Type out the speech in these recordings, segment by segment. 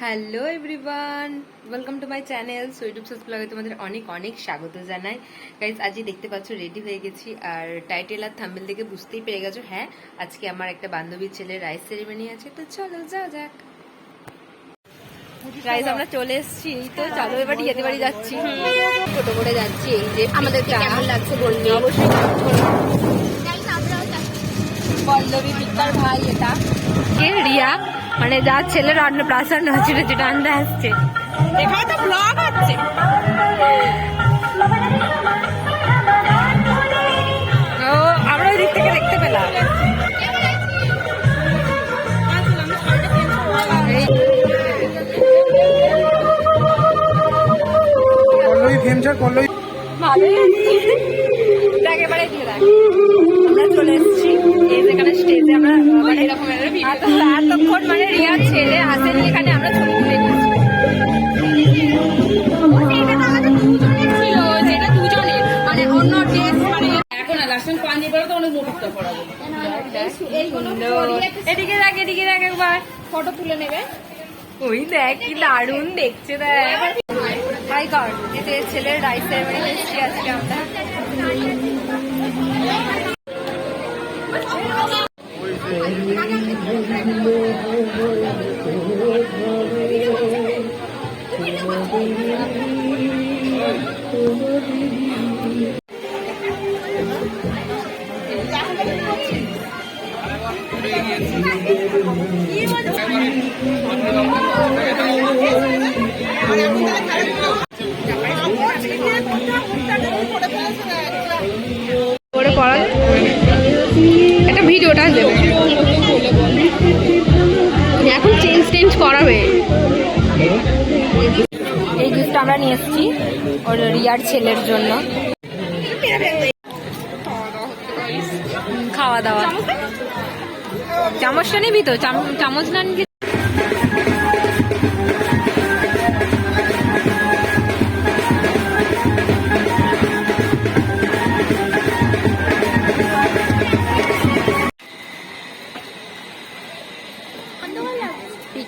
Hello everyone welcome to my channel so YouTube search ব্লগে তোমাদের অনেক অনেক স্বাগত জানাই। গাইজ আজই দেখতে পাচ্ছ রেডি হয়ে গেছি। আর টাইটেল আর থাম্বেল দেখে বুঝতেই পেরে গেছো। হ্যাঁ আজকে আমার একটা বান্ধবীর ছেলের রাইস সেরিমনি আছে তো চলো যাও যাক। গাইজ আমরা চলে এসেছি। তো চলো এবার যেতে বাড়ি যাচ্ছি। ছোট করে যাচ্ছি এই যে আমাদেরকে কেমন লাগছে বলবি অবশ্যই পল্লবী পিতার ভাই এটা। কে রিয়া মানে যার ছেলের অন্নপ্রাশন হচ্ছিল যেটা আনতে আসছে। এখানে তো ব্লগ হচ্ছে। ও আমরা ওই দিক থেকে দেখতে পেলাম। দিয়ে দেখ। আমরা চলে এসেছি। যেখানে স্টেজে আমরা মানে এরকম এতক্ষণ মানে রিয়ার ছেলে আসেনি এখানে আমরা ছবি তুলে নিয়েছি। ছিল যেটা দুজনের। মানে অন্য ড্রেস মানে এখন লাস্ট তো অনেক সুন্দর। এদিকে দেখ এদিকে দেখ একবার। ফটো তুলে নেবে। ওই দেখ কি দারুণ দেখছে দেখ। গড এই ছেলের রাইস সেরেমনি এসেছি আজকে আমরা। করে পড়া একটা ভিডিওটা দেবে। টেঞ্জ এই গিফট আমরা নিয়ে এসেছি ওর রিয়ার ছেলের জন্য। খাওয়া দাওয়া। চামচটা নিবি তো? চাম- চামচ না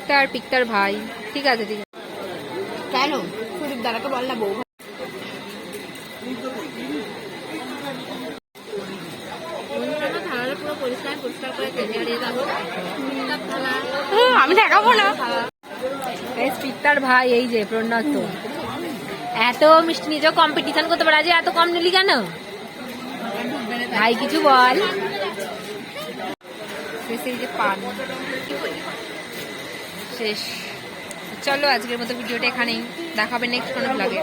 নিবি পিকটার পিকটার ভাই। ঠিক আছে ঠিক আছে। কেন? সুদীপ দাদাকে বল না বউ। আমি দেখাবো না। পিকটার ভাই এই যে প্রণত এত মিষ্টি নিজেও কম্পিটিশন করতে পারে আজ এত কম নিলি কেন? ভাই কিছু বল। শেষ যে পান। শেষ। চলো আজকের মতো ভিডিওটা এখানেই। দেখাবে নেক্সট কোনো ব্লগে